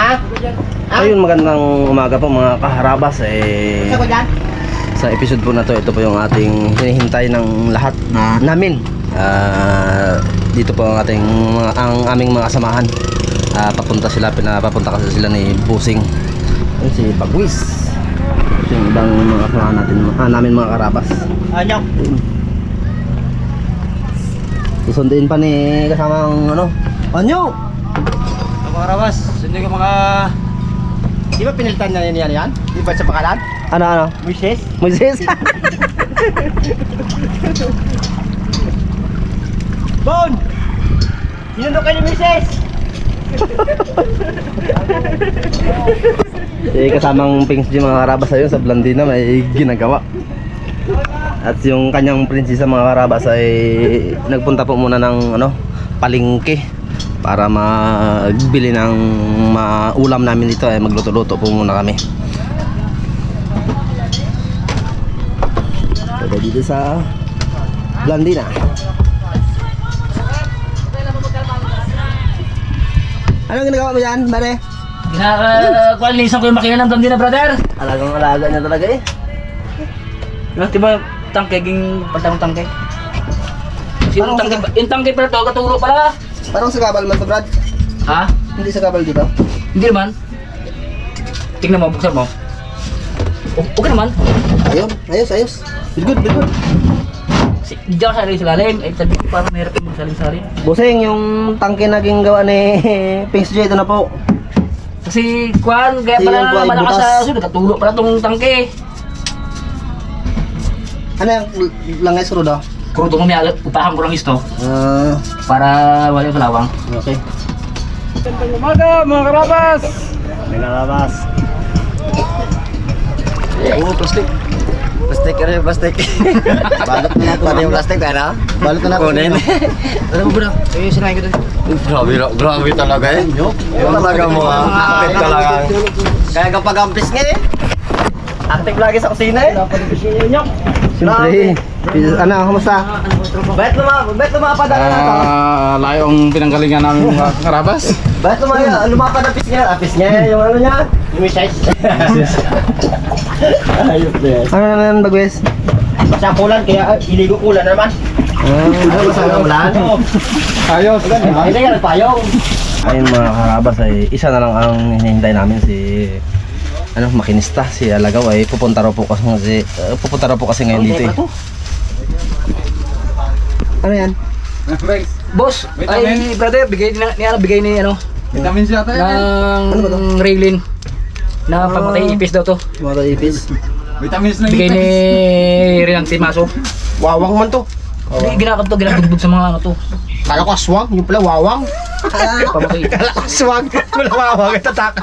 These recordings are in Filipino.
Ha? Ayun, magandang umaga po mga kaharabas. Eh, sa episode po na to, ito po yung ating hinihintay ng lahat Na? namin. Ah, dito po ang ating mga, ang aming mga samahan. Ah, papunta sila, pinapapunta kasi sila ni Busing. Ayun si Bagwis. Ito yung ibang mga kasamahan natin, ah, namin mga karabas. Anyo. Susunduin pa ni kasamang ano? Anyo! Mga rabas, hindi ko mga... Di ba pinilitan na yan yan? Di ba sa pangalan? Ano ano? Moises? Moises? Bon! Sinundo kayo ni Moises? Eh, kasamang Pings G mga karabas ayun sa Blandina may ginagawa. At yung kanyang prinsesa mga karabas ay nagpunta po muna ng ano, palengke para magbili ng maulam namin dito ay magluto-luto po muna kami. Ito dito sa Blandina. Anong ginagawa mo yan, bare? Ginakakwalisan ko yung makina ng Blondina, brother. Alagang alaga niya talaga eh. Ano, di ba tangke, ging pantang tangke? Kasi yung Parang tangke, yung tangke pala to, katuro pala. Parang sa gabal man to, Brad. Ha? Hindi sa gabal dito. Hindi naman. Tingnan mo, buksan mo. O- Okay naman. Ayun, ayos, ayos. Good, good, good, good. Si- Hindi ako salin sa lalim. Eh, sabi ko parang mahirap yung magsalim-salim. Busing, yung tangke naging gawa ni Pings J, ito na po. Kasi, kwan, kaya pala yan po ay malakas butas. sa sunod. Katuro pala tong tangke. Ano yung langay surudo? Kung ito mamaya, upahan ko lang isto. Ah, Para wala yung kalawang. okay. Umaga mga karabas! Nagalabas. Oo, plastic. Plastic, ano yung plastic? Balot na natin. Pati yung plastic, ano? Balot na natin. Kunin. Alam mo ba na? Eh, sinayin ko doon. Grabe, grabe talaga eh. Yung talaga mo ha. Akit talaga. Kaya kapag ampis nga eh. Active lagi sa kusina eh. Siyempre. Ano, kamusta? Ba't luma, ba't lumapadala na to? Ah, layo ang pinanggalingan namin mga karabas. Ba't lumaya, lumapad ang pisnga? Ah, pisnga yung ano niya? Yung Moises. Ayop na yan. Ano naman yan, Bagwes? Basta kulan, kaya ah, iligo kulan na naman. Ah, ano ba sa ulan? Ayos. Hindi ka nagpayong. Ayun mga karabas ay isa na lang ang hinihintay namin si ano makinista si Alagaw ay pupunta raw po kasi uh, pupunta raw po kasi ngayon dito eh. Ano yan? Boss, ay brother, bigay ni, ni ano, bigay ni ano, Vitamin siya tayo. ng Raylin na pamatay ipis daw to. Mga ipis. Vitamins na Bigay ni Rilang Timaso. Wawang man to. Hindi ginakap to, ginatugbog sa mga ano to. Kala ko aswang, yung pala wawang. Pamatay ipis. Kala ko aswang, wala wawang ito tak.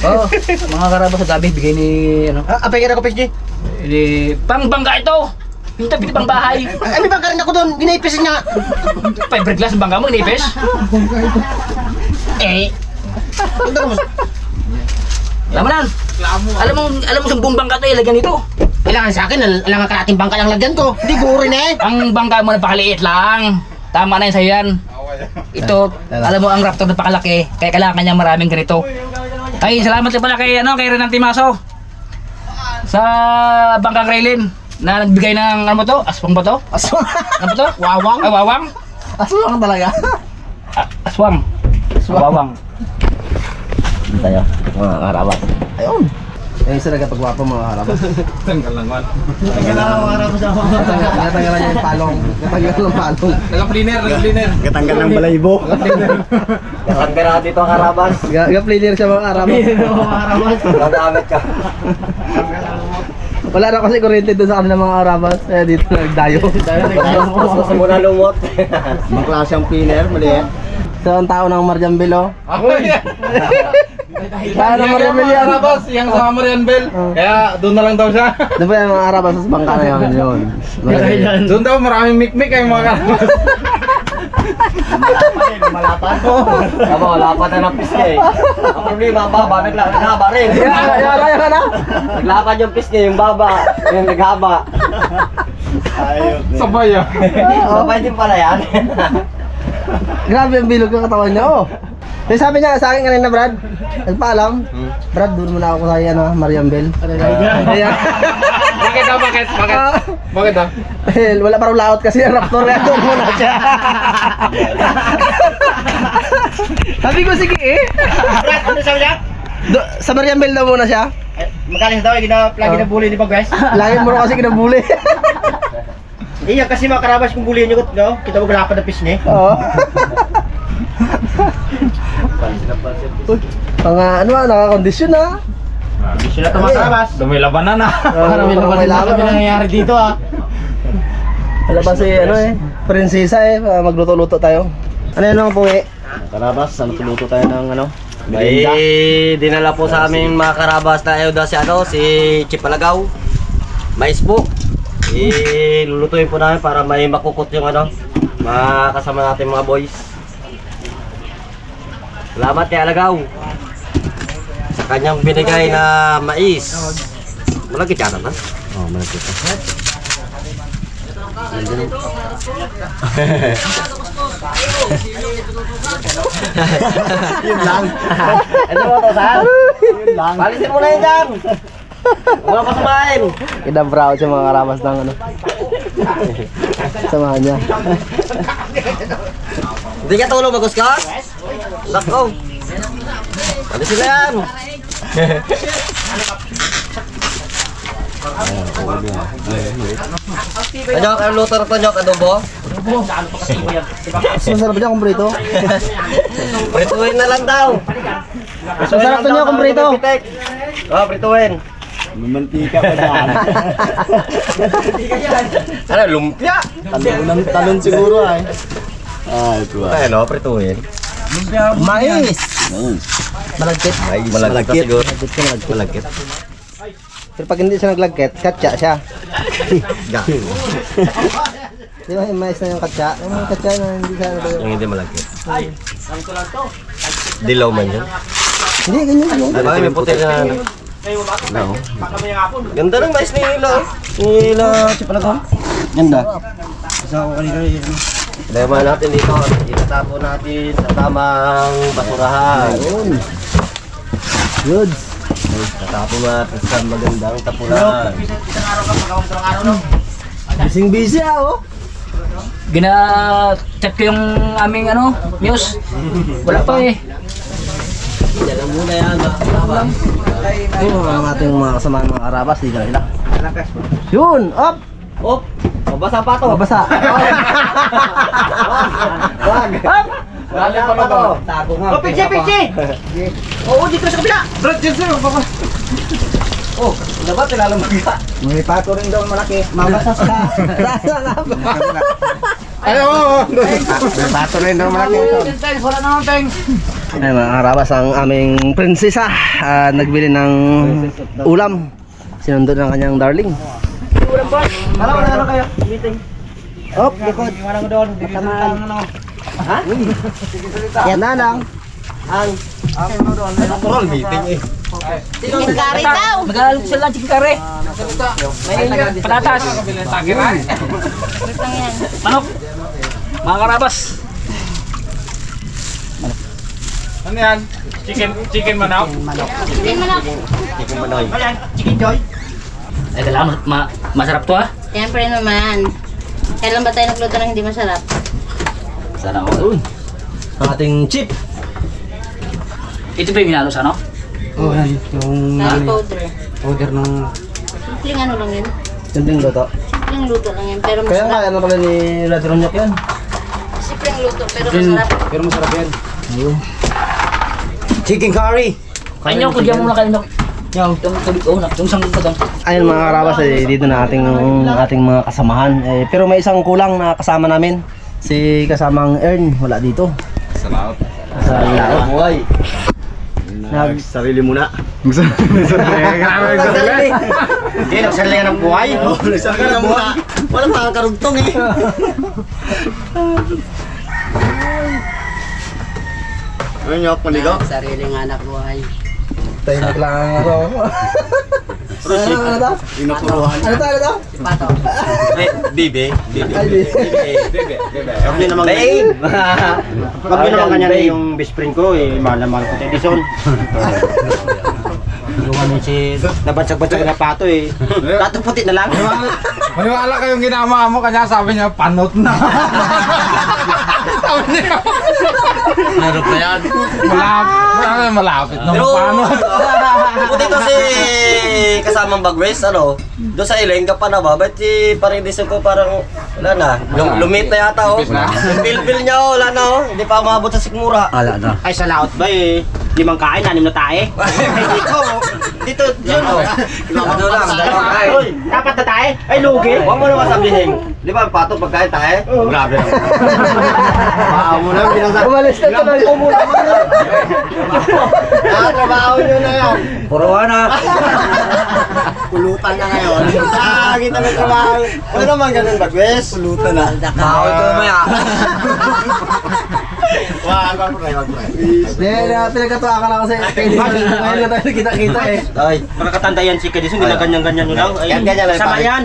Oo, mga karabas sa tabi, bigay ni ano, Ah, apay ka na ko, PSG. ni pangbangga ito. Yung tabi pang bahay. Ano ba karin ako doon? Ginaipisin niya. Fiberglass bangga mo, inipis. Eh. Ito. Alam mo nan. Alam mo, alam mo sa buong bangka to, ilagyan nito. Kailangan sa akin, kailangan karating bangka lang lagyan ko. Hindi ko rin eh. Ang bangka mo napakaliit lang. Tama na yun sa'yo yan. Ito, alam mo ang Raptor napakalaki, kaya kailangan niya maraming ganito. Ay, salamat din pala kay ano, kay Renan Timaso. Sa Bangkang Raylin na nagbigay ng ano mo to? Aswang ba to? Aswang. Ano ba to? Wawang? Ay, wawang? Aswang talaga. Ah, aswang. Wawang. Tayo, mga karabas. Ayun. Ayun isa nagkatagwapo mga karabas. Tanggal lang man. Natanggalan niya yung palong. Natanggalan ng palong. Nag-cleaner, nag-cleaner. Katanggal ng balaybo. Tanggal dito ang karabas. Ga-player siya mga karabas. Gagamit ka. Wala na kasi kuryente doon sa kanila mga karabas. Kaya dito nagdayo. Gusto mo na lumot. Mga klase ang cleaner, maliit. So, ang tao ng Marjambelo. Ako yan. Tao ng Marjambelo yan. Karabas, yung sa Marian Bell. Kaya doon na lang daw siya. Doon pa yung mga karabas sa bangka na yun. yun. Doon daw maraming mikmik ay mga karabas. Malapan. Tama, wala pa na ng piske eh. Ang problema, ang baba, nagla- naghaba rin. Yan, yan, yan, yan, na. Naglakad yung piske, yung baba, yung naghaba. Sabay ah. Oh, Sabay din pala yan. Grabe ang bilog ng katawan niya, oh. Eh, sabi niya sa akin kanina, Brad. Nagpaalam. Brad, doon muna ako sa ano, Mariam Bell. Ayan. Bakit daw? Bakit? Bakit? Ah, Bakit daw? eh, wala pa raw laot kasi yung Raptor kaya doon muna siya. sabi ko, sige eh. Brad, ano sabi niya? Do, sa Mariam Bell daw muna siya. Eh, Magaling daw, gina, lagi na bully ni Bagwes. Lagi mo raw kasi kinabuli. Iya, kasi mga karabas kung bully niyo, no? Kita mo galapan ng pisngi. Oo. Uy, mga ano ah, nakakondisyon ah. Hindi sila ito mga karabas. Dumi labanan na. Parang may laban Ano ah. nangyayari dito ah? Wala ba si ano eh, prinsesa eh, ah, magluto-luto tayo. Ano yun ang puwi? Karabas, ano tuluto tayo ng ano? May dinala po sa amin mga karabas na ayaw daw si ano, si Chip Alagaw. Mais po. Eh, lulutuin po namin para may makukot yung ano, mga kasama natin mga boys. Salamat kay Alagaw. Sa kanyang binigay na mais. Malagkit ka naman. Oo, oh, malagkit ka. Yun lang. Ano mo to, saan? Yun lang. Palisin mo na yun dyan. Wala pa sumain. Kinabraw sa mga karamas ng ano. Samahan niya. Hindi ka tulong maguskas? Lako. Ano sila yan? Tanyok, ang luto na tanyok, adobo? Mas masarap niya kung prito. Prituin na lang daw. Masarap to niya kung prito. Oh, prituin. Mamantika pa dyan. Ano, lumpia? Talon, talon siguro ay. Ah, ito Ano, prituin. Mais. Malagkit. Ay, malagkit. Malagkit malagkit. Malagkit. Pero pag hindi siya naglagkit, katsa siya. Gaki. Di ba yung mais na yung katsa? Yung mga katsa na hindi siya yun? Yung hindi malagkit. Dilaw man yun. Hindi, ganyan yun. Ay, may puti na ano. No. Ganda ng mais ni Ila. oh. Ni Ila, si Palagong. Ganda. Isa ako kanina yun. Problema natin dito, itatapo natin sa tamang basurahan. Yun. Good. Tatapo natin sa magandang tapunan. Bising busy ah, oh. Gina-check ko yung aming ano, news. Wala pa eh. Lang muna yan. ah. Yung mga ating mga kasama mga karabas, di ka nila. Yun, up! Oh, mabasa pa to. Mabasa. Wag. Up! Wala pa to. Tago nga. Oh, pichi, pichi! Oo, dito sa kabila. Brad, dyan sa'yo. Oh, ano ba tinalamaga? May pato rin daw malaki. Mabasa sa. Ay, Ay, oo. May pato rin daw malaki. Wala naman, Peng. Ay, mga karabas, ang aming prinsesa ah, nagbili ng ulam. Sinundo ng kanyang darling. Wala, wala na kayo. Meeting. Op, likod. Iwanan mo doon. Matamaan. Ano? Yan na lang. Ang. Ang ano doon. Natural meeting eh. Chicken curry daw. Mag-aalok sila chicken curry. May patatas. Manok. Mga karabas. Ano yan? Chicken, chicken manok? Chicken manok. Chicken manoy. Ayan, chicken joy. Ay, kailangan ma masarap to ah. Siyempre naman. Kailan ba tayo nagluto ng hindi masarap? Sana all. Ang ating chip. Ito ba yung hinalo sa ano? Oh, yan. Yung Curry powder. powder ng... Simpleng ano lang yun. Simpleng luto. Simpleng luto lang yan. Pero Kaya masarap. kaya na pala ni Radyo Ronyak yan. Simpleng luto pero masarap. Pero masarap yan. Chicken curry. Kanyo, kudyan mo na kayo. Yung tubig ko na. Yung sang kadang. Ayun mga karabas, eh, dito na ating ating mga kasamahan. Eh, pero may isang kulang na kasama namin. Si kasamang Ern, wala dito. Sa laot. Sa laot. Buhay. Nag, Sarili muna. Nagsarili. Hindi, nagsarili ka ng buhay. Sarili muna. Wala makakarugtong eh. Ano nyo, maligaw? Sariling anak buhay. Tahimik lang ang ako. Ano ano to? Ano to? Ano to? Eh, bibe. Bibe. Ay. Bibe. Bibe. Huwag nyo naman! Huwag nyo naman ganyan yung best friend ko, eh, mahal na mahal ko Edison. Yung ano si, nabansag-bansag na pato eh. Pato puti na lang. Maniwala kayong ginama mo kanya sabi niya panot na. sabi niya. Meron pa yan. Malapit, malapit na Pero, panot. puti to si kasamang bagwes, ano? Doon sa Ilengga pa na ba? Ba't si Paridis ko parang, wala na. Lum- lumit na yata, oh. Lumit na. Yung bill-bill niya, oh, wala na, oh. Hindi pa umabot sa sikmura. Ala na. Ay, sa laot ba eh. Limang kain, anim na tae. dito, dito, yun, oh. Ano lang, dalawang kain. Uy, dapat na tae? Ay, lugi. Huwag mo naman sabihin. Di ba, pato pagkain tayo? Grabe naman. Wow mo na, binasa. Umalis na to ng mo naman. Nakatrabaho nyo na yan. Puro na. Pulutan na ngayon. Ah, kita na trabaho. Wala naman ganun, Bagwes. Pulutan na. Tao ito maya. Wag, wag, pre, wag, pre. Hindi, na pinagkatuwa ka lang kasi ngayon na tayo kita-kita eh. Ay, Makakatanda yan si Kadison, hindi na ganyan-ganyan nyo lang. Ay, Yan, ganyan lang, Sama pare. yan.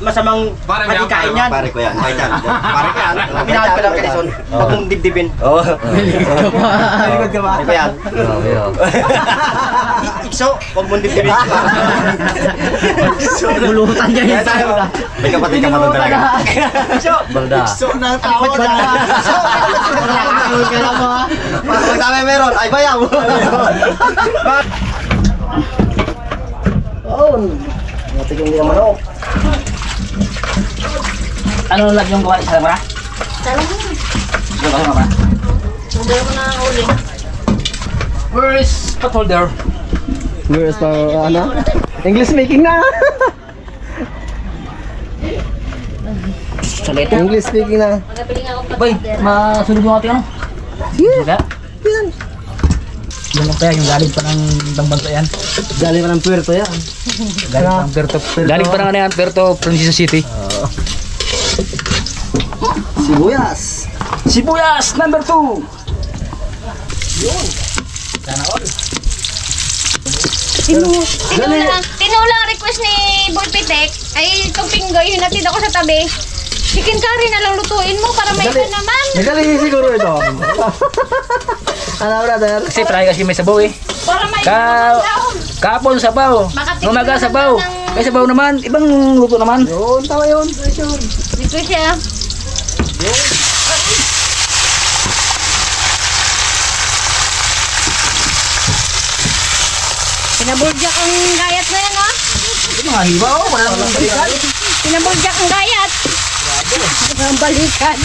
Masamang patikain yan. pare ko yan. Pare yan. Pare ka yan. Minahal ka lang Kadison. Huwag mong dibdibin. Oo. Likod ka ba? Ano ba yan? Ikso, huwag mong dibdibin. Bulutan niya tayo. May kapatid ka pa doon talaga. Ikso. Balda. Ikso na tao na. Ikso. Pag sabi meron, ay bayaw. Oo. Natin yung naman ako. Ano lang yung gawa sa mo. Gawa sa mo na huli. Where is pot holder? Where's pa, ano? English speaking na! Salit. English speaking na. Boy, masunod yung ating ano? Yeah. Yan. Yung lang kaya, yung galing pa ng ibang bansa yan. Galing pa ng puerto yan. Galing pa ng Puerto. Galing pa ng ano yan, Puerto Princesa City. Sibuyas. Sibuyas, number 2! Sana Tinu tinulang, tinulang request ni Boy Pitek ay itong pinggoy, yung natid ako sa tabi. Chicken curry na lang lutuin mo para may iba naman. Nagaling siguro ito. ano brother? Kasi parang kasi may sabaw eh. Para may Ka iba naman. kapon sabaw. Makatikman Umaga naman sabaw. ng- May sabaw naman. Ibang luto naman. Yun, tama yun. Request siya. Pinabuljak ang gayat na yan? Ito mga hiwa oh. Wala naman balikan. Pinabuljak ang gayat. Ang balikan.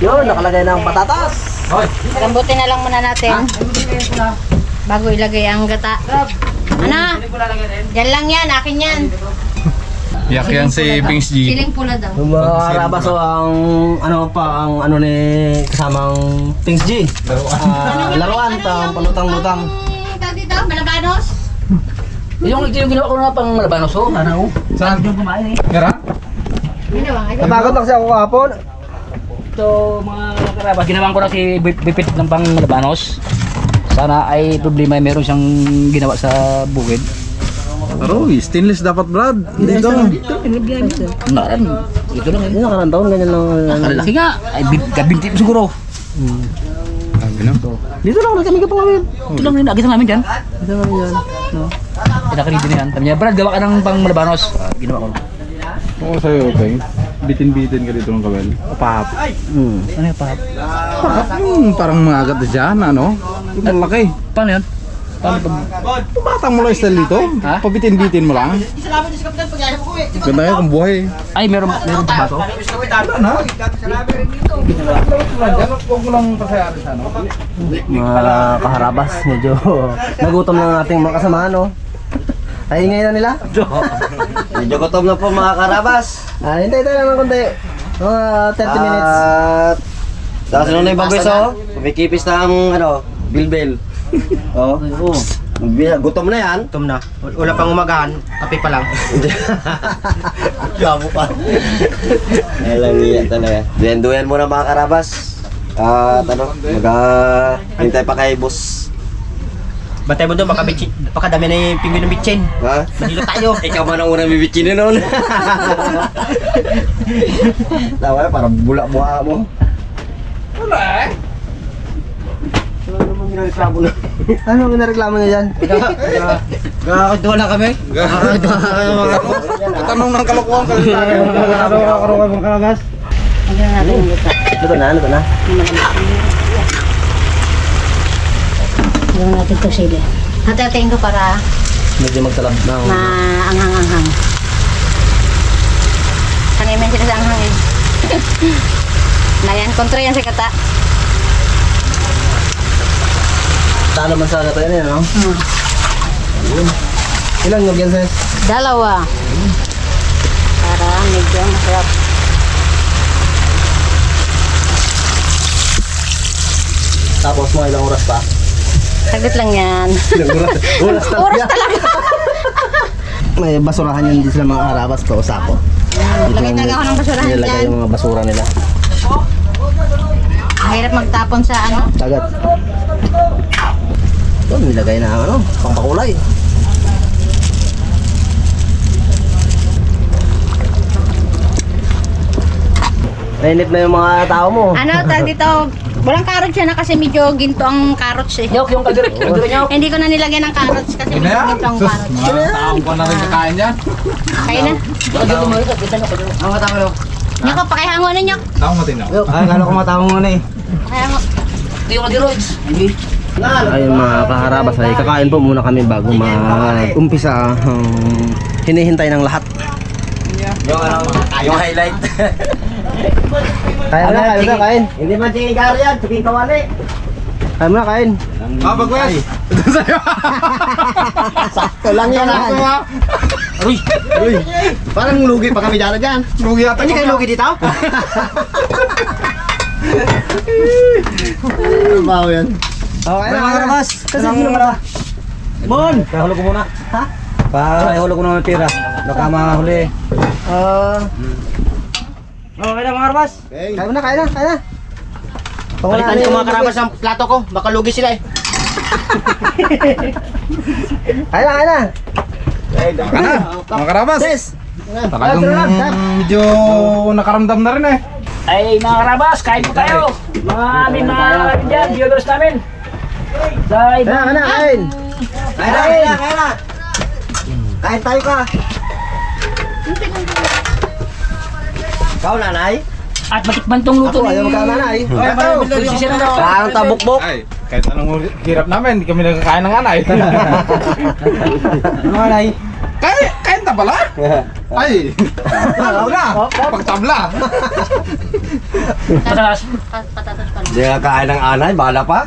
Yun, nakalagay na ang patatas. Lambutin na lang muna natin. Bago ilagay ang gata. Ano? Yan lang yan, akin yan. Yak yan si Pings G. Siling pula daw. Yung mga karabas o ang ano pa ang ano ni kasamang Things G. Ah, laruan pa ang palutang-lutang. Malabanos? Yung, yung ginawa ko na pang malabanos oh. Ano oh. Saan? Yung kumain eh. Gara? Ginawa nga. Lang siya ako kahapon. Ito mga karabas. Ginawan ko na si Bip- Bipit ng pang malabanos. Sana ay problema meron siyang ginawa sa bukid. Aroy, stainless dapat Brad. Dito. Naran, ito lang eh. Yung nakarang taon, ganyan lang. ano. Kalalaki nga. Ay, bib- kabinti siguro. Sabi na. Dito lang ulit kami kapangawin. Ito lang rin, agad namin dyan. Dito lang yan. No. Pinakarido na yan. Sabi niya, Brad, gawa ka ng pang malabanos. Ah, ginawa ko. Oo sa'yo, okay. Bitin-bitin ka dito ng kabel. Pap. Hmm. Ano yung pahap? Hmm, parang mga agad na dyan, ano? Yung malaki. Paano yun? Batang mo lang style dito. Ha? Pabitin-bitin mo lang. Ganda yan kung buhay. Ay, meron, meron pa ba ito? Huwag mo lang pasayari sa ano. Mga kaharabas, medyo nagutom na ng ating mga kasama, no? Ay, ngayon na nila. Medyo gutom na po mga karabas. Ah, hintay tayo naman konti. Mga 30 minutes. At tapos ano na yung bagwis oh? Kumikipis na ang ano, bilbil. Oh. Oo. Gutom na yan. Tum na. Wala pang umagahan, kape pa lang. Gamo pa. Alam niya talaga. Duyan-duyan muna mga karabas. At ano, mag hintay pa kay boss. Bantay mo doon, baka, bitchin, baka dami na yung pingwin ng bitchin. Ha? Dito tayo. Ikaw man ang unang bibitsinin noon. Tawa parang bulak-buha mo. Wala eh. Ano ginagawa na? Ano ang nareklamo niya dyan? Gagawin lang kami. Tanong ng kalokohan ka Luto na, luto na. Gawin natin ito sila. Hati-hatiin ko para Medyo magsalab na. maanghang-anghang. Sanay man sila sa anghang eh. Layan, kontra yan sa kata. Talo man sa gato yan, ano? Hmm. Ilang nyog yan, sis? Dalawa. Para medyo masarap. Tapos mo ilang oras pa? Saglit lang yan. Oras Oras talaga. May basurahan yan din sila mga arabas to, sako. Lagay talaga ako ng basurahan dyan. yung mga basura nila. Mahirap magtapon sa ano. Dagat. Ito, nilagay na ano, pangpakulay. Nainip na yung mga tao mo. Ano, tag dito, walang carrots yan na kasi medyo ginto ang carrots eh. Nyok, yung kaldero, kaldero nyok. Hindi ko na nilagyan ng carrots kasi medyo ginto ang carrots. Mga taong ko na rin kakain dyan. Kaya na. Kaldero mo, kita nyo, kaldero. Ang matama mo. Nyok, pakihango na nyok. Taong matinaw. Ay, kala ko matama mo na eh. Pakihango. Ito yung kaldero, Ids. Hindi. Ayun mga kaharabas ay kakain po muna kami bago mag-umpisa ang hinihintay ng lahat. Yung ano, yung highlight. Kain na, kain na, kain. Hindi man curry yan, chicken kawali. Kain mo na, kain. Ah, bagwes. Sakto lang yan. Ako ha. Uy, uy. Parang lugi pa kami dyan dyan. Lugi yata Hindi kayo lugi dito? Ano ba yan? Okay na, mga karabas. Kasi Anong- sino muna? Mon! Kahulog ko muna. Ha? Kahulog ko na ng tira. Baka mahuli. Ah, Okay na mga karbas. kain mo na, kain na, kain na. Palitan niyo mga karabas ang plato ko. Baka lugi sila eh. Kain na, kain na. Baka na. Mga karabas. Sis! Talagang medyo nakaramdam na rin eh. Ay, mga karabas, kain po tayo. Mga aming mga kapatid dyan, viewers namin. Kain na, kain kain. Kain na, kain na, kain na. Kain tayo ka. Ikaw, nanay? At matikman tong luto Ako, ayaw magkakananay. Prinsesa na daw. Saan tabukbok? Ay, kahit anong hirap namin, hindi kami nagkakain ng anay. Ano anay? Kain, kain na pala? Ay, ano na? Pagtabla. Patatas. Pa- Patatas pa Hindi nga kain ng anay, bahala pa.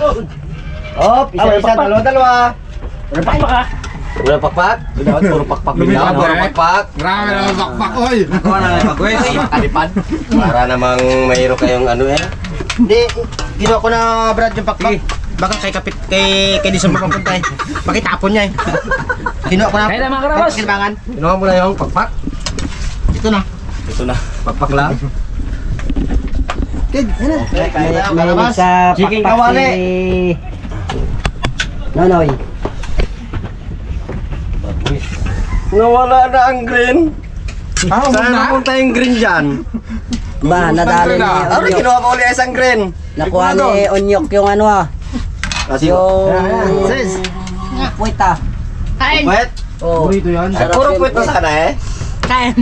Oh, isa Ah, isa, pakpak. dalawa dalawa. Ano pa ka? Wala pakpak? Dapat puro pakpak din lang. Puro eh. pakpak. Grabe naman pakpak, oy. Ako na lang pagwes. Makalipad. Para namang mayroon kayong ano eh. Hindi, ginawa ko na Brad yung pakpak. Baka kay kapit kay kay December papunta eh. Pakitapon niya eh. Ginawa ko na. Kaya na mga karabas. Kinuha mo na yung pakpak. Ito na. Ito na. Pakpak lang. Kid, ano? Kaya na, karabas. Chicken kawali. Nonoy. Nawala na ang green. Ah, huwag Saan na. napunta yung green dyan? Ba, nadali ni na. Ano kinuha pa uli isang green? Nakuha ni Onyok yung ano ah. Kasi Yung... Sis! Puwita. Kain. Wet. Oh. Burrito yan. Sarap Puro yun, puwet na sana eh. Kain.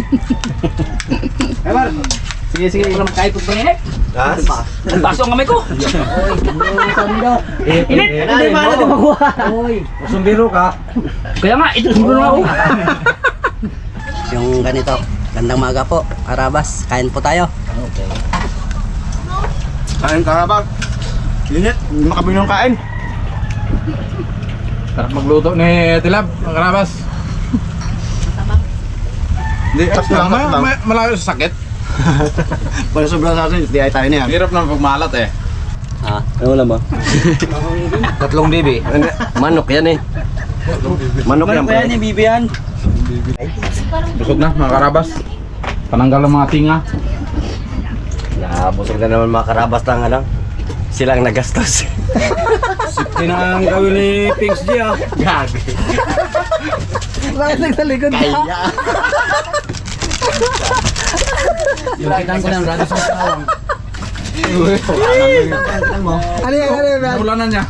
Sige, sige. Ito naman kahit pag init. Ha? Nagbaso ang kamay ko. Yung sandok. Init. Hindi ba natin makuha? Uy. Sumbiro ka. Kaya nga, ito na ako. Yung ganito. Gandang maga po. Arabas. Kain po tayo. Kain karabas. Init. Hindi makabili ng kain. Sarap magluto ni Tilab, mga karabas. Hindi, lang na, may- malayo sa sakit. Wala sobrang sa atin, di ay tayo na yan. Hirap na pagmalat eh. Ha? Ano wala mo? Tatlong bibi. Manok yan eh. Manok yan. pre. Bibi yan. Busog na, mga karabas. Pananggal ang mga tinga. Nabusog na naman mga karabas ng ano. Silang nagastos. Tinang gawin ni Pinks G ah. Bakit nagtalikod ka? Yung kitaan ko ng radyo sa tawang. Ano yan? Ano yan? Brad? Ulanan niya.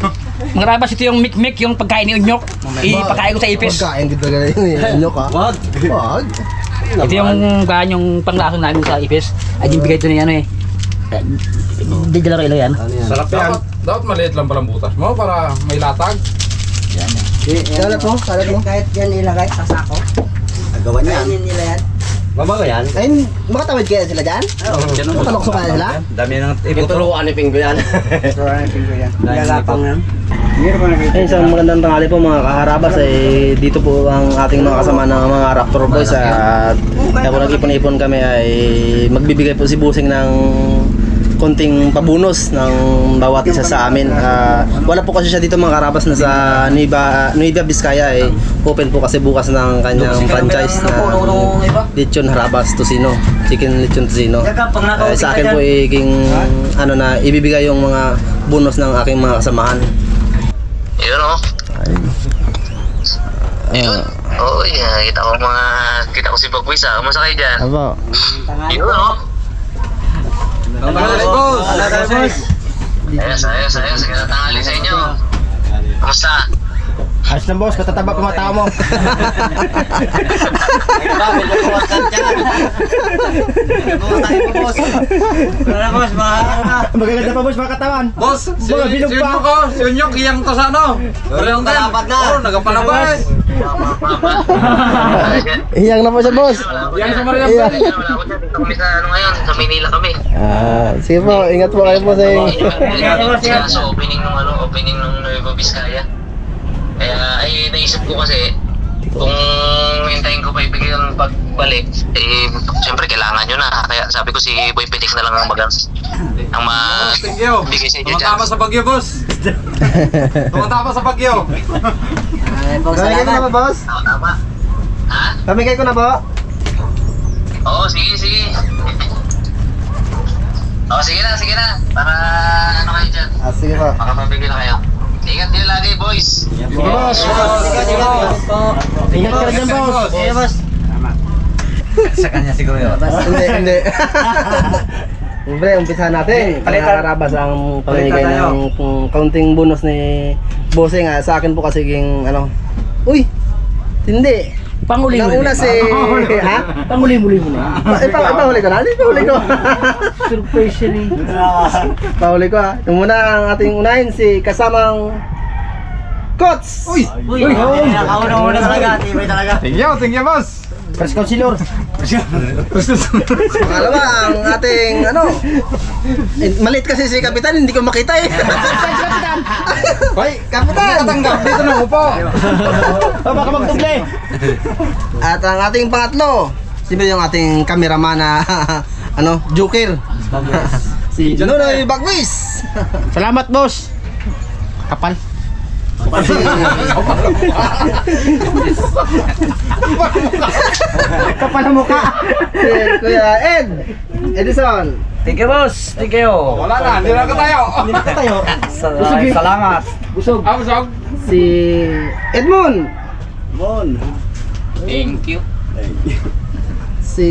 Mga rabas, ito yung mik-mik, yung pagkain ni Unyok. Ipakain ko sa ipis. Pagkain kita ganun yun. Ano ka? Wag. Wag. Ito yung gaan yung panglason namin sa ipis. Ay, yung bigay ito ni ano eh. Hindi dala kayo yan. Sarap yan. Dapat maliit lang palang butas mo para may latag. Kalat mo? Kalat mo? Kahit yan ilagay sa sako. Agawan yan. Kainin nila yan. Mabago yan. Ayun, makatawid kaya sila dyan? Makalokso kaya sila? Dami nang ituturuan ni Pinggo yan. Galapang yan. Ayun, isang magandang tanghali po mga kaharabas ay dito po ang ating mga kasama ng mga Raptor Boys at kaya po nag-ipon-ipon kami ay magbibigay po si Busing ng konting pabunos ng bawat isa sa amin. Ah, wala po kasi siya dito mga karabas na sa Nueva, Nueva Vizcaya ay open po kasi bukas ng kanyang franchise na Lechon Harabas Tocino, Chicken Lechon Tocino. Eh, sa akin po iging ano na ibibigay yung mga bonus ng aking mga kasamahan. Yun o. Ayun. Oo, yeah. Kita ko mga... Kita ko si Bagwis ah. Kamusta kayo dyan? Aba. Yun o. Tanghali, boss. Ayos, ayos, ayos. Sige tanghali sa inyo. Kamusta? Ayos lang boss, katataba pa mga tao mo. Magaganda pa boss, mga katawan. Boss, si, Mga bilog pa. Unyok oh. Si Unyok, iyang to sa ano. Parehong din. Palapad na. Oo, nagapalabas. Iyang na po siya, boss. Iyang sa Maria Iya. Bel. Wala ko dyan. Dito kami sa ano ngayon. Sa Maynila kami. Ah, sige po, ingat po kayo po sa inyo. Sa opening ng ano, opening ng Nueva Vizcaya. Kaya ay naisip ko kasi kung hintayin ko pa ibigay ang pagbalik, eh, siyempre kailangan nyo na. Kaya sabi ko si Boy Pitik na lang ang mag ang Thank you. bigay sa inyo dyan. Tumatama sa bagyo, boss. Tumatama sa bagyo. Ay, po, Kamigay ko na salamat. ba, boss? Tama, tama. Ha? Kamigay ko na po. Oo, sige, sige. Oo, sige na, sige na. Para ano kayo dyan. Ah, sige po. Makapabigay na kayo. Ingat din lagi, boys. Sige boss. Ingat ka dyan boss. Sige, boss. Sa kanya siguro yun. hindi, hindi. Siyempre, umpisa natin. Palikarabas ang Palitan ng kung kaunting bonus ni Bossing. Ah. Sa akin po kasi king ano. Uy! Hindi. Panguli mo Nauna si... ha? Panguli-muli mo na. Pa, ipa, ipahuli ko na. Hindi, ipahuli ko. Surprise yun eh. Pahuli ko ha. Yung muna ang ating unahin si kasamang Kots! Uy! Uy, nakauna-una talaga. Tibay talaga. Thank you, thank you, boss. Press concealer. Pangalawa ang ating ano eh, Maliit kasi si Kapitan, hindi ko makita eh Hoy, Kapitan! Katanggap dito na upo. Oh, baka magtuble. At ang ating pangatlo Sino yung ating cameraman na ano, Joker Si Nonoy Bagwis Salamat boss. Kapal. Kapal ang mukha. Si Kuya Ed Edison Thank you, boss. Thank you. Wala na, hindi na ka tayo. tayo. Salamat. Busog. Ah, busog. Si Edmond Thank you. Si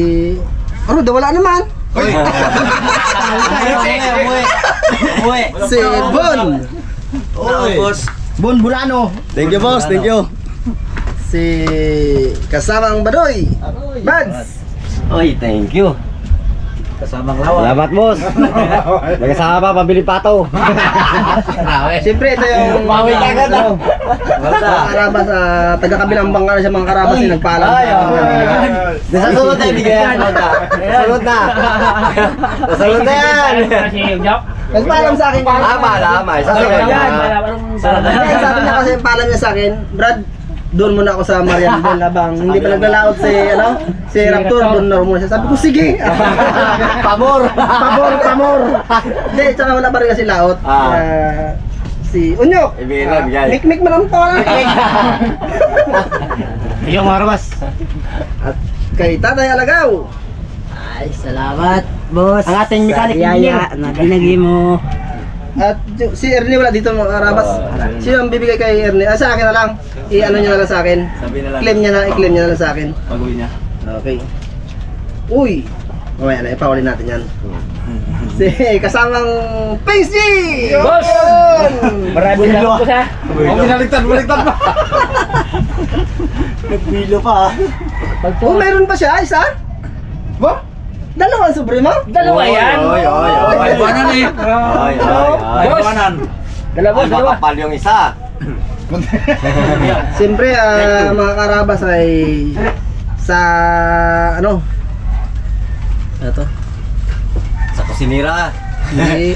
Ano, wala naman Uy. Si Bon Bon Bulano. Thank you boss, thank you Si kasamang Badoy Bads Oy, thank you. Kasamang lawan. Salamat, boss. Nagkasama pa, pambili pato. Siyempre ito yung Bawi ka agad, ah. Mga karabas sa taga-kabilang bangka na siya mga karabas yung nagpaalam. Ay, ay. Sa sunod na, hindi kaya sunod na. Sunod na. Sa sunod na yan. Unyok. Nagpaalam sa akin. Ah, malama. Sa sunod Yan, na. Hindi, sabi niya kasi paalam niya sa akin, Brad, doon muna ako sa Marian Bell habang hindi pa naglalaot si ano si Raptor doon na muna siya sabi ko sige Pamor. pamor pamor hindi tsaka wala pa rin kasi laot Ah. Ah, si Unyok Ibigay lang, bigay. mikmik man ang tawa Yung marabas. at kay Tatay Alagaw Ay, salamat, boss. Ang ating mechanic biyaya na binigay mo. At yung- si Ernie wala dito mga karabas. Sino ang bibigay kay Ernie? Ah, sa akin na lang. I-ano niya na lang sa akin. Sabi na lang. Claim niya na, i-claim niya na lang sa akin. Pag-uwi niya. Okay. Uy! Mamaya na, ipawalin natin yan. Si kasamang Pings G! Boss! Maraming salamat po sa. Oh, binaligtad, baliktad pa. Nagpilo pa. Oh, meron pa siya, isa? Ba? Dalawang supremo? Dalawa yan. Oy, oy, oy. Ay, paano ni? Oy, oy, oy. Boss! Dalawa, Ay, dalawa. makapal yung isa. Siyempre, ah, mga karabas ay sa ano? Ano to? Sa kusinira. Hindi.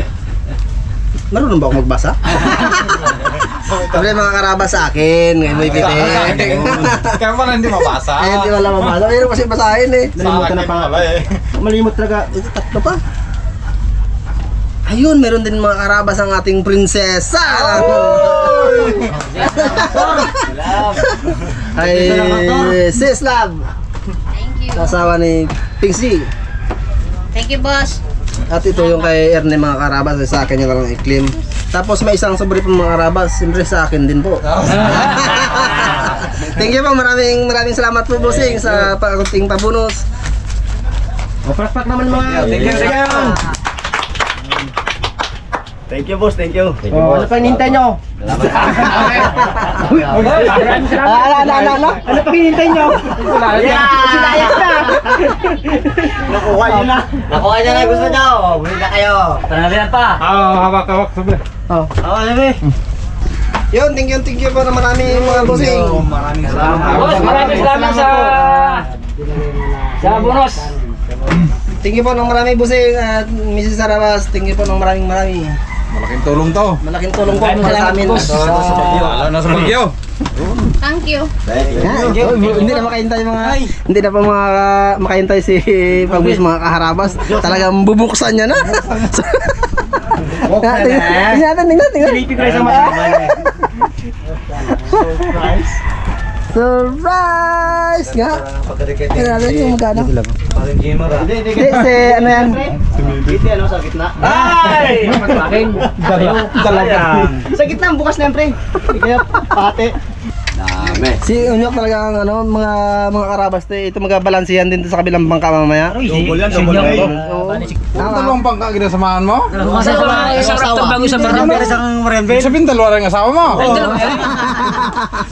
Marunong ba ako magbasa? Siyempre mga karabas sa akin, ngayon may piti. Kaya pala hindi mabasa. Ay, hindi wala mabasa. Mayroon kasi basahin eh. Sa akin pala eh. Malimot talaga. Ito, tatlo pa. Ayun, meron din mga karabas ang ating prinsesa. Ay, sis love. Thank you. Asawa ni Pingsy. Thank you, boss. At ito yung kay Erne mga karabas. Sa akin yung lang i-claim. Tapos may isang sobre pa mga karabas. Siyempre sa akin din po. Thank you po. Maraming maraming salamat po bossing sa pag-akunting pabonus. O, pakpak naman mga. Thank you, thank you. Thank you, boss. Thank you. Thank Oh, ano pa hinihintay nyo? Maraming salamat. Ah, ano, ano, ano? Ano pa hinihintay nyo? Sinayas na! Nakuha niyo na. Nakuha niyo na gusto niyo. Buli na kayo. Tanalian pa. Ah, hawak, hawak. Sabi. Oh. Oo, sabi. Yun, thank you, thank you po na marami mga bossing. Maraming salamat. Boss, maraming salamat sa... Sa bonus. Thank you po ng marami bossing at Mrs. Sarabas, thank you po ng maraming marami. Malaking tulong to. Malaking tulong po para sa amin. boss. Lalo na sa Bagyo. Thank you. Thank you. Hindi na makahintay mga hindi na pa mga makahintay si Pagwis mga kaharabas. Talagang bubuksan niya na. Tingnan tingnan natin, tingnan tingnan. Silipin ko sa Surprise! Nga. Tingnan natin yung magkano. Hindi, si ano yan? Ay! Akin. Sa gitna, bukas na yan, pre. Kaya pate. Dami. Si Unyok talaga ang ano, mga mga karabas to, ito magabalansihan din sa kabilang bangka mamaya. Double yan, double yan. Kung dalawang bangka ginasamahan mo? Kasi wala isang raptor bago sa barangay. Ibig Sabihin dalawa rin ang asawa mo.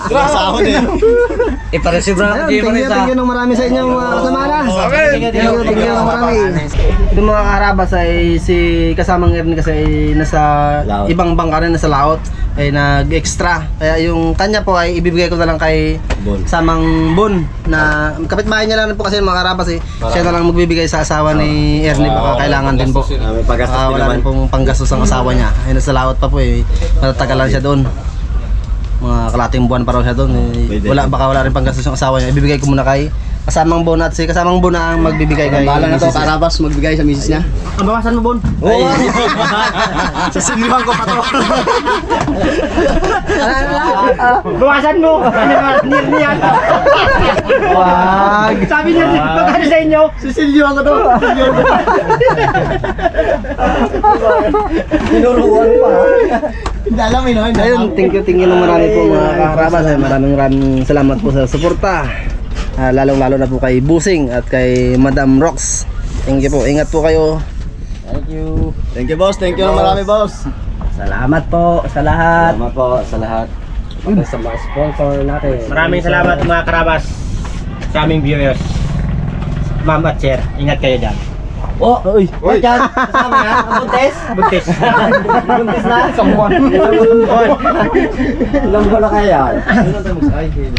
Asawa din. Si Bro. Ayun, thank you, thank you ng marami sa inyo mga kasamahan. Thank you, thank you ng marami. Ito mga karabas ay si kasamang Ernie kasi ay nasa ibang bangka rin, nasa laot. Ay nag-extra. Kaya yung kanya po ay ibibigay ko na lang kay Bon. Samang Bon na kapitbahay niya lang po kasi mga karabas eh. Siya na lang magbibigay sa asawa ni Ernie baka kailangan din po. Ah, may paggastos Ah, din wala naman. rin pong panggastos ang asawa niya. Ay nasa laot pa po eh. Matatagal lang siya doon. Mga kalating buwan pa raw siya doon. Eh, Pwede. wala baka wala rin panggastos yung asawa niya. Ibibigay ko muna kay kasamang Bon at si kasamang Bon na ang magbibigay kay misis niya. Karabas magbigay sa misis niya. Ang bawasan mo Bon. Oo. Sasindihan ko pa to. Bawasan mo. Niya Wag. Sabi niya, magkano sa inyo? Sisilyo ako to. Tinuruan pa. Hindi alam eh, no? Ayun, thank you, thank you ng marami po mga kakarabas. Maraming maraming salamat po sa suporta. Ah, lalong lalo na po kay Busing at kay Madam Rox. Thank you po. Ingat po kayo. Thank you. Thank you, boss. Thank you ng marami, boss. Salamat po sa lahat. Salamat po sa lahat. Sa mga sponsor natin. Maraming salamat mga karabas sa aming viewers. Ma'am at sir, ingat kayo dyan. Oh, uy. Uy, dyan. Kasama. Ang buntes. Buntis. Buntes na. Ilang buwan na kaya yan?